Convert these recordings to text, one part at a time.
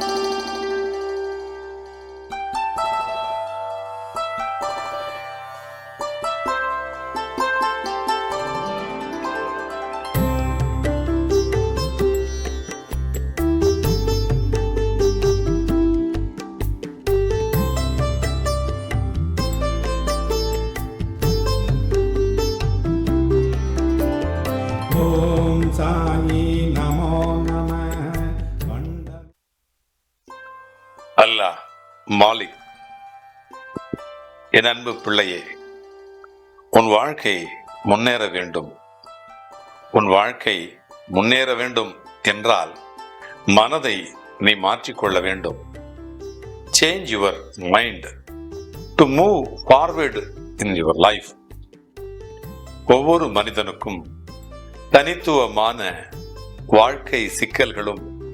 Música Malik என் அன்பு பிள்ளையே உன் வாழ்க்கை முன்னேற வேண்டும். உன் வாழ்க்கை முன்னேற வேண்டும் என்றால் மனதை நீ மாற்றிக்கொள்ள வேண்டும். Change your mind to move forward in your life ஒவ்வொரு மனிதனுக்கும் தனித்துவமான வாழ்க்கை சிக்கல்களும்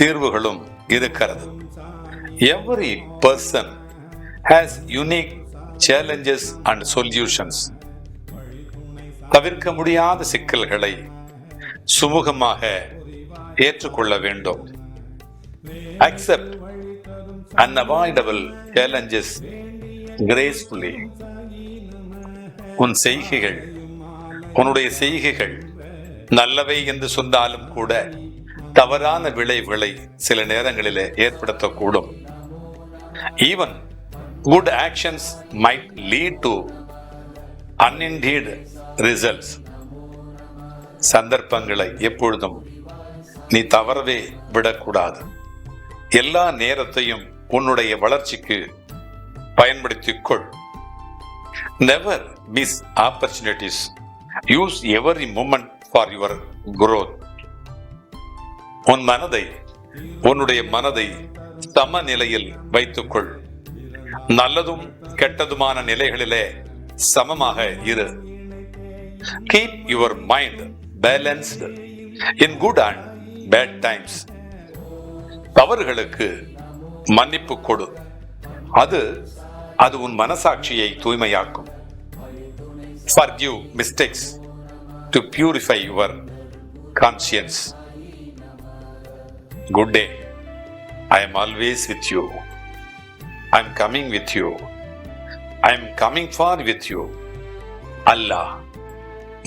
தீர்வுகளும் இருக்கிறது. Every person has unique challenges and solutions தவிர்க்க முடியாத சிக்கல்களை சுமூகமாக ஏற்றுக்கொள்ள வேண்டும். அக்செப்ட் அன்அவாய்டபிள் சேலஞ்சஸ் கிரேஸ்ஃபுல்லி உன் செய்கைகள் உன்னுடைய செய்கைகள் நல்லவை என்று சொன்னாலும் கூட தவறான விளைவுகளை சில நேரங்களிலே ஏற்படுத்தக்கூடும். Even good actions might lead to unintended results சந்தர்ப்பங்களை எப்பொழுதும் நீ தவறவே விடக்கூடாது. எல்லா நேரத்தையும் உன்னுடைய வளர்ச்சிக்கு பயன்படுத்திக் கொள் never miss opportunities use every moment for your growth உன் மனதை உன்னுடைய மனதை சமநிலையில் வைத்துக்கொள். நல்லதும் கெட்டதுமான நிலைகளிலே சமமாக இரு. Keep your mind balanced in good and bad times தவறுகளுக்கு மன்னிப்பு கொடு. அது அது உன் மனசாட்சியை தூய்மையாக்கும். Forgive mistakes to purify your conscience Good day. I am always with you. I am coming with you. I am coming far with you. Allah,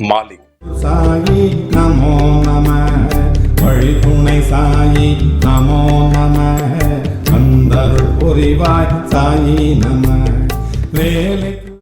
Malik. Sai நமோ நம வழித்துணை சாயி நமோ நம வந்தருள் புரிவாய் சாயி நம வேலை